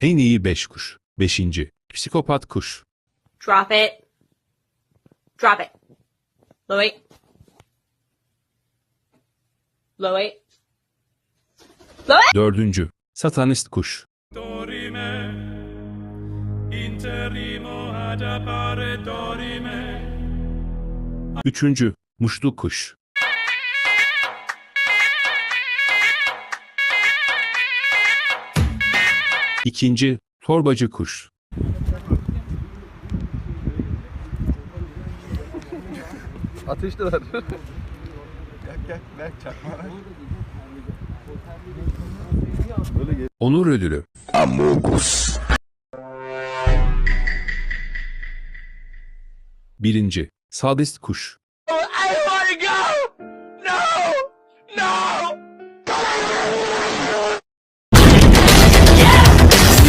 En iyi 5 kuş. 5. Psikopat kuş. Drop it. Drop it. Louis. Louis. Louis? 4. Satanist kuş. dorime, interimo ad appare dorime. 3. Muşlu kuş. İkinci, torbacı kuş. Ateşteler. Gel gel ver çakma. Gel. Onur ödülü. Birinci, sadist kuş.